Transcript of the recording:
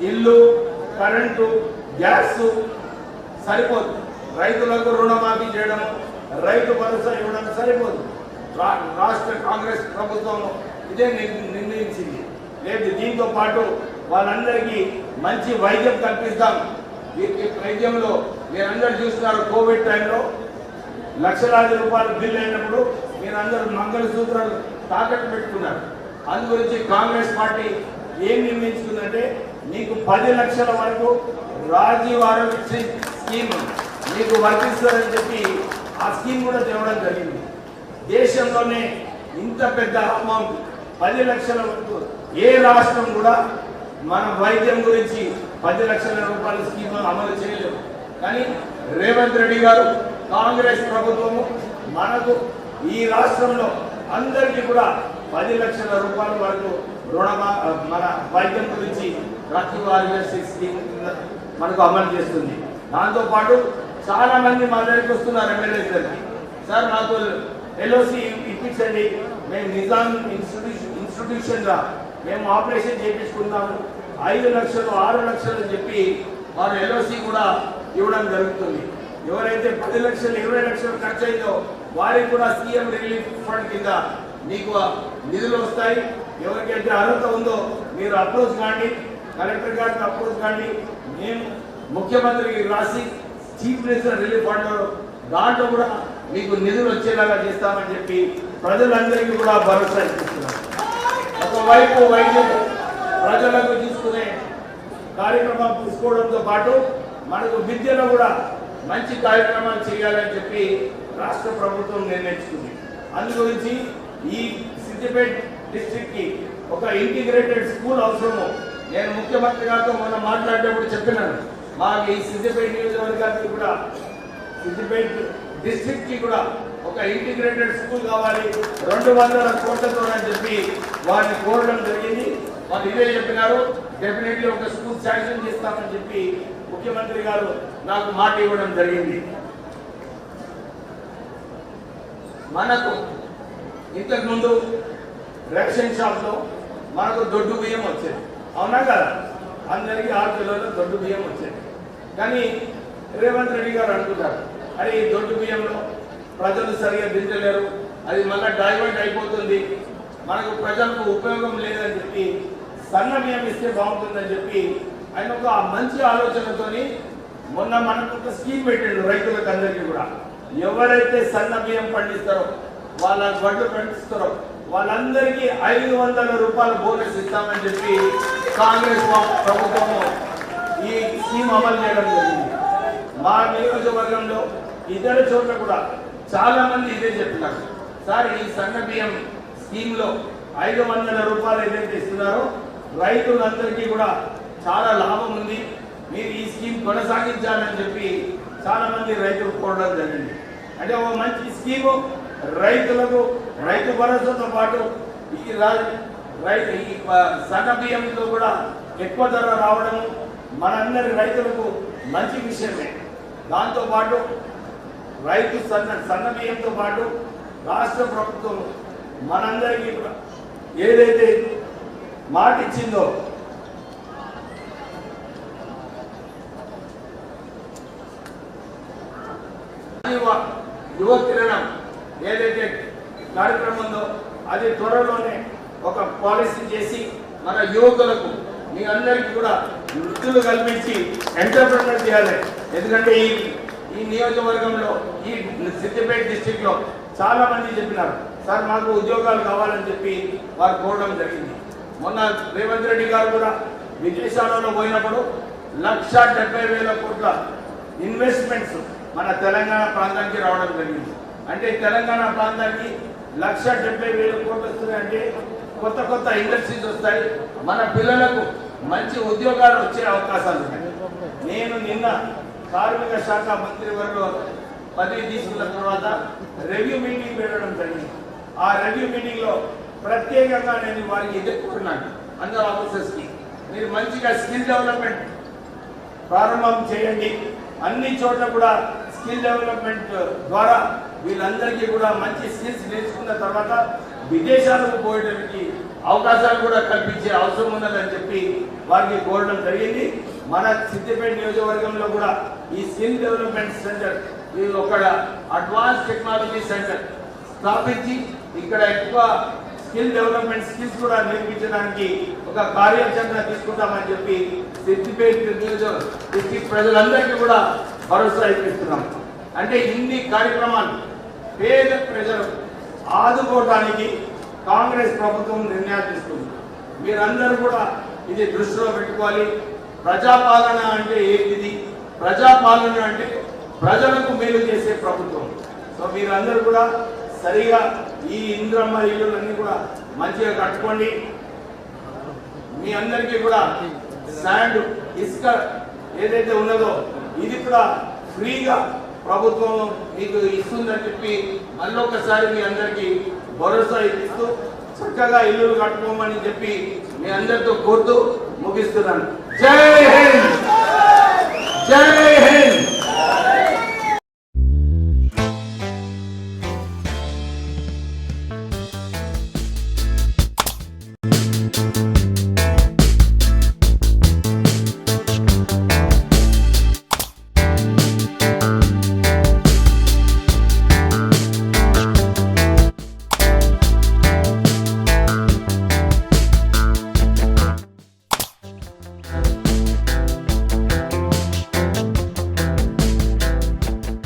ఇల్లు current gas సరిపోదు. రైతులకు రుణమాఫీ చేయడం రైతు భరోసా ఇవ్వడం సరిపోదు. రా- రాష్ట్ర కాంగ్రెస్ ప్రభుత్వం ఇదే నిర్ణయించింది. లేదు దీంతో పాటు వాళ్ళందరికీ మంచి వైద్యం కల్పిస్తాం. ఈ వైద్యంలో మీరందరూ చూస్తున్నారు కోవిడ్ టైంలో. లక్షలాది రూపాయలు బిల్లు అయినప్పుడు మీరందరూ మంగళసూత్రాలు తాకట్టు పెట్టుకున్నారు. అందు గురించి కాంగ్రెస్ పార్టీ ఏం నిర్ణయించుకుందంటే మీకు పది లక్షల వరకు రాజీవ్ ఆరోగ్య స్కీమ్ మీకు వర్తిస్తుందని చెప్పి ఆ స్కీమ్ కూడా తేవడం జరిగింది. దేశంలోనే ఇంత పెద్ద అమౌంట్ పది లక్షల వరకు ఏ రాష్ట్రం కూడా మన వైద్యం గురించి పది లక్షల రూపాయల స్కీమ్ అమలు చేయలేము కానీ రేవంత్ రెడ్డి గారు కాంగ్రెస్ ప్రభుత్వము మనకు ఈ రాష్ట్రంలో అందరికీ కూడా పది లక్షల రూపాయల వరకు రుణ మన వైద్యం గురించి ప్రతి వారి స్కీమ్ కింద మనకు అమలు చేస్తుంది. దాంతో పాటు చాలా మంది మా దగ్గరికి వస్తున్నారు ఎమ్మెల్యే గారికి సార్ నాకు ఎల్ఓసి ఇప్పించండి. మేము నిజాం ఇన్స్టిట్యూషన్ ఇన్స్టిట్యూషన్గా మేము ఆపరేషన్ చేయించుకుంటాము ఐదు లక్షలు ఆరు లక్షలు చెప్పి వారు ఎల్ఓసి కూడా ఇవ్వడం జరుగుతుంది. ఎవరైతే పది లక్షలు ఇరవై లక్షలు ఖర్చు అయిందో వారికి కూడా సీఎం రిలీఫ్ ఫండ్ కింద మీకు నిధులు వస్తాయి. ఎవరికైతే అర్హత ఉందో మీరు అప్రోచ్ కాండి కలెక్టర్ గారికి అప్రోచ్ కాండి. మేము ముఖ్యమంత్రికి రాసి చీఫ్ మినిస్టర్ రిలీఫ్ ఫండ్ దాంట్లో కూడా మీకు నిధులు వచ్చేలాగా చేస్తామని చెప్పి ప్రజలందరికీ కూడా భరోసా ఇస్తున్నాం. ఒకవైపు వైద్యం ప్రజలకు తీసుకునే కార్యక్రమం తీసుకోవడంతో పాటు మనకు విద్యలో కూడా మంచి కార్యక్రమాలు చేయాలని చెప్పి రాష్ట్ర ప్రభుత్వం నిర్ణయించుకుంది. అందు గురించి ఈ సిద్దిపేట డిస్ట్రిక్ట్కి ఒక ఇంటిగ్రేటెడ్ స్కూల్ అవసరము. నేను ముఖ్యమంత్రి గారితో మొన్న మాట్లాడేటప్పుడు చెప్పినాను. మాకు ఈ సిద్దిపేట నియోజకవర్గానికి కూడా సిద్దిపేట డిస్ట్రిక్ట్కి కూడా ఒక ఇంటిగ్రేటెడ్ స్కూల్ కావాలి. రెండు వందల కోట్లతో అని చెప్పి వారిని కోరడం జరిగింది. వాళ్ళు ఇదే చెప్పినారు. డెఫినెట్లీ ఒక స్కూల్ శాంక్షన్ చేస్తామని చెప్పి ముఖ్యమంత్రి గారు నాకు మాట ఇవ్వడం జరిగింది. మనకు ఇంతకు ముందు రేషన్ షాప్లో మనకు దొడ్డు బియ్యం వచ్చేది. అవునా కదా? అందరికీ ఆరు కిలోల దొడ్డు బియ్యం వచ్చేది. కానీ రేవంత్ రెడ్డి గారు అనుకుంటారు అరే ఈ దొడ్డు బియ్యంలో ప్రజలు సరిగా తింటలేరు అది మళ్ళీ డైవర్ట్ అయిపోతుంది. మనకు ప్రజలకు ఉపయోగం లేదని చెప్పి సన్న బియ్యం ఇస్తే బాగుంటుందని చెప్పి ఆయన ఒక మంచి ఆలోచనతోని మొన్న మనకు ఒక స్కీమ్ పెట్టిండు రైతులకు అందరికీ కూడా. ఎవరైతే సన్న బియ్యం పండిస్తారో వాళ్ళ వడ్లు పండిస్తారో వాళ్ళందరికీ ఐదు వందల రూపాయల బోనస్ ఇస్తామని చెప్పి కాంగ్రెస్ ప్రభుత్వము ఈ స్కీమ్ అమలు చేయడం జరిగింది. మా నియోజకవర్గంలో ఇతర చోట్ల కూడా చాలా మంది ఇదే చెప్తున్నారు. సార్ ఈ సన్న బియ్యం స్కీమ్లో ఐదు వందల రూపాయలు ఏదైతే ఇస్తున్నారో రైతులందరికీ కూడా చాలా లాభం ఉంది. మీరు ఈ స్కీమ్ కొనసాగించాలని చెప్పి చాలా మంది రైతులు కోరడం జరిగింది. అంటే ఒక మంచి స్కీము రైతులకు రైతు భరోసాతో పాటు ఈ రా- రైతు ఈ సగ సన్న బియ్యంతో కూడా ఎక్కువ ధర రావడము మనందరి రైతులకు మంచి విషయమే. దాంతో పాటు రైతు సన్న సన్న బియ్యంతో పాటు రాష్ట్ర ప్రభుత్వం మనందరికీ ఏదైతే మాట ఇచ్చిందో యువ యువ కిరణం ఏదైతే కార్యక్రమం ఉందో అది త్వరలోనే ఒక పాలసీ చేసి మన యువకులకు మీ అందరికీ కూడా వృత్తులు కల్పించి ఎంటర్ప్రినర్ చేయాలి. ఎందుకంటే ఈ ఈ నియోజకవర్గంలో ఈ సిద్దిపేట డిస్టిక్లో చాలా మంది చెప్పినారు సార్ మాకు ఉద్యోగాలు కావాలని చెప్పి వారు కోరడం జరిగింది. మొన్న రేవంత్ రెడ్డి గారు కూడా విదేశాలలో పోయినప్పుడు లక్ష డెబ్బై వేల కోట్ల ఇన్వెస్ట్మెంట్స్ మన తెలంగాణ ప్రాంతానికి రావడం జరిగింది. అంటే తెలంగాణ ప్రాంతానికి లక్ష డెబ్బై వేల కోట్లు వస్తున్నాయంటే కొత్త కొత్త ఇండస్ట్రీస్ వస్తాయి. మన పిల్లలకు మంచి ఉద్యోగాలు వచ్చే అవకాశాలు ఉన్నాయి. నేను నిన్న కార్మిక శాఖ మంత్రి వర్గ పదవి తీసుకున్న తర్వాత రెవ్యూ మీటింగ్ పెట్టడం జరిగింది. ఆ రెవ్యూ మీటింగ్లో ప్రత్యేకంగా నేను వారికి ఎదుర్కొంటున్నాను. అందరు ఆఫీసర్స్కి. మీరు మంచిగా స్కిల్ డెవలప్మెంట్ ప్రారంభం చేయండి. అన్ని చోట్ల కూడా స్కిల్ డెవలప్మెంట్ ద్వారా వీళ్ళందరికీ కూడా మంచి స్కిల్స్ నేర్చుకున్న తర్వాత విదేశాలకు పోయడానికి అవకాశాలు కూడా కల్పించే అవసరం ఉన్నదని చెప్పి వారికి కోరడం జరిగింది. మన సిద్దిపేట నియోజకవర్గంలో కూడా ఈ స్కిల్ డెవలప్మెంట్ సెంటర్ ఇది ఒక అడ్వాన్స్ టెక్నాలజీ సెంటర్ స్థాపించి ఇక్కడ ఎక్కువ స్కిల్ డెవలప్మెంట్ స్కిల్స్ కూడా నేర్పించడానికి ఒక కార్యాచరణ తీసుకుంటామని చెప్పి సిద్దిపేట నియోజక ప్రజలందరికీ కూడా భరోసా ఇప్పిస్తున్నాం. అంటే ఇన్ని కార్యక్రమాలు పేద ప్రజలు ఆదుకోవడానికి కాంగ్రెస్ ప్రభుత్వం నిర్ణయాలు తీసుకుంది. మీరందరూ కూడా ఇది దృష్టిలో పెట్టుకోవాలి. ప్రజాపాలన అంటే ఏంటిది? ప్రజాపాలన అంటే ప్రజలకు మేలు చేసే ప్రభుత్వం. సో మీరందరూ కూడా సరిగా ఈ ఇంద్రమ్మ ఇల్లులన్నీ కూడా మంచిగా కట్టుకోండి. మీ అందరికీ కూడా శాండ్ ఇసుక ఏదైతే ఉన్నదో ఇది కూడా ఫ్రీగా ప్రభుత్వం మీకు ఇస్తుందని చెప్పి మళ్ళొకసారి మీ అందరికీ భరోసా ఇస్తూ చక్కగా ఇల్లు కట్టుకోమని చెప్పి మీ అందరితో కోరుతూ ముగిస్తున్నాను. జై హింద్! జై హింద్!